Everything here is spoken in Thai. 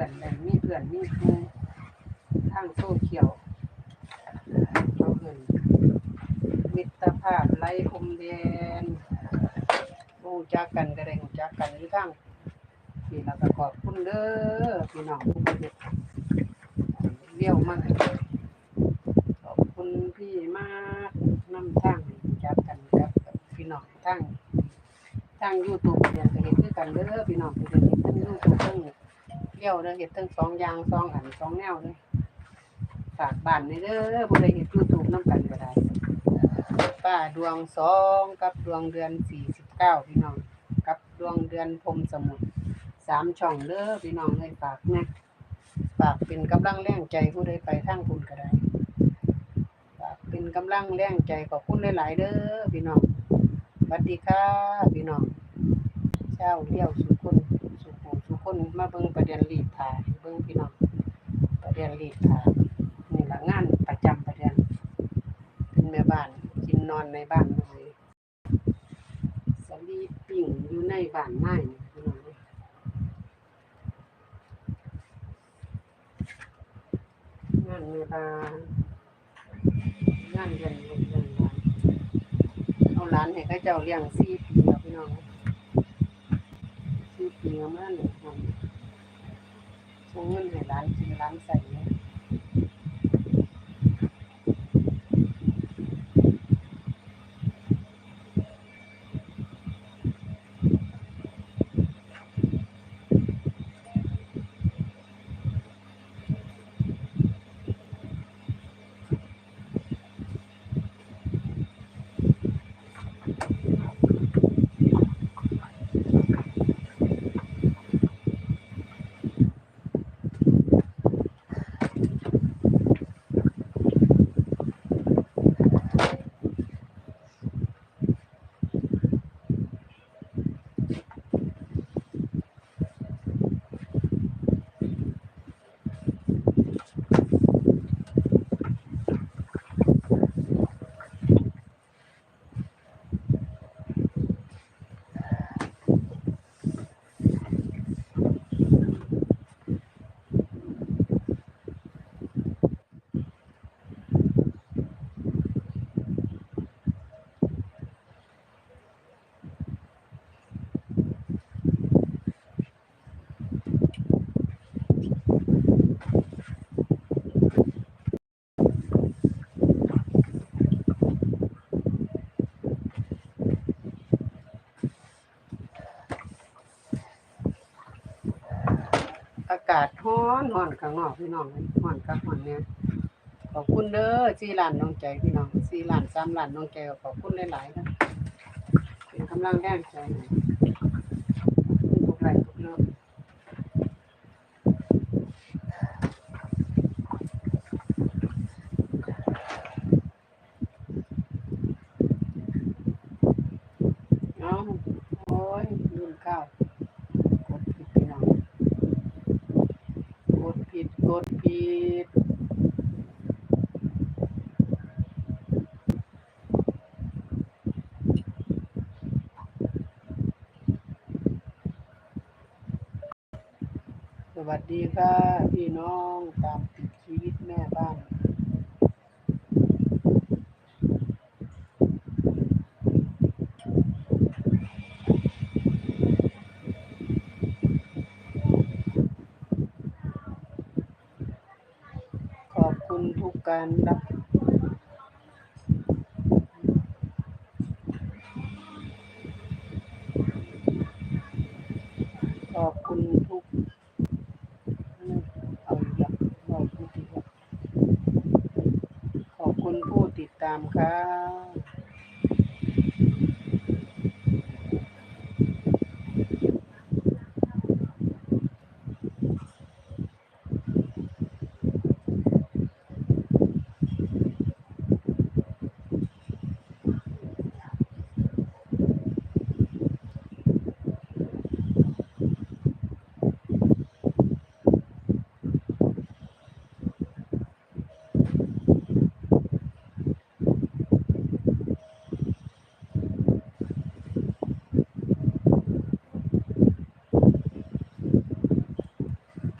พื่อนได้มีเพื่อนมีครูทางโซเชียลเขาเอิ้นมิตรภาพไร้พรมแดนรู้จักกันก็ได้รู้จักกันอยู่ทางนี่เราก็ขอบคุณเด้อพี่น้องทุกคนเลี้ยวมากขอบคุณพี่มากนำทางให้รู้จักกันครับพี่น้องทางทาง YouTube เรียนก็เฮ็ดคือกันเด้อพี่น้องเพิ่นเฮ็ดทั้ง YouTube ทั้ง เลี้ยวเด้อเฮ็ดทั้งสองอย่างสองอันสองแนวเลยฝากบ้านนี่เด้อผู้ใดเฮ็ด YouTube นำกันก็ได้ป้าดวงสองกับดวงเดือนสี่สิบเก้าพี่น้อง กับดวงเดือนพรมสมุทรสามช่องเด้อพี่น้องเลยฝากนะฝากเป็นกำลังแรงใจผู้ใดไปทางคุณก็ได้ฝากเป็นกำลังแรงใจขอบคุณหลายๆเด้อพี่น้องสวัสดีค่ะพี่น้องเช้าเลี้ยวสุคนสุขูสุคน มาเบิ่งประเด็นรีดถ่ายเบิ่งพี่น้องประเด็นรีดถ่ายนี่ละงานประจำประเด็นเป็นแม่บ้านกินนอนในบ้านเลยสลีปปิ้งอยู่ในบ้านง่ายพี่น้องงานแม่บ้านงานเรียนเรียนหลานเอาหลานให้เขาเจ้าเลี้ยงสี่ปีแล้วพี่น้องสี่ปีแล้วมันเนี่ยทำส่ง เงินให้หลานกินหลานใส่เนี่ย อากาศร้อนร้อนข้างนอกพี่น้องร้อนกับร้อนเนี่ยขอบคุณเด้อสี่ล้านน้องใจพี่น้องสี่ล้านสามล้านน้องใจขอบคุณหลายๆนะเป็นกำลังแรงใจให้ทุกไลค์ทุกเรื่องเอาโอ้ยลืมข้าวกดผิดพี่น้องกดผิด กดผิดสวัสดีค่ะ พี่น้องตามติดชีวิตแม่บ้าน ขอบคุณทุ การรับขอบคุณทุกเอาอีกแล้วขอบคุณอีกขอบคุณผู้ติดตามครับ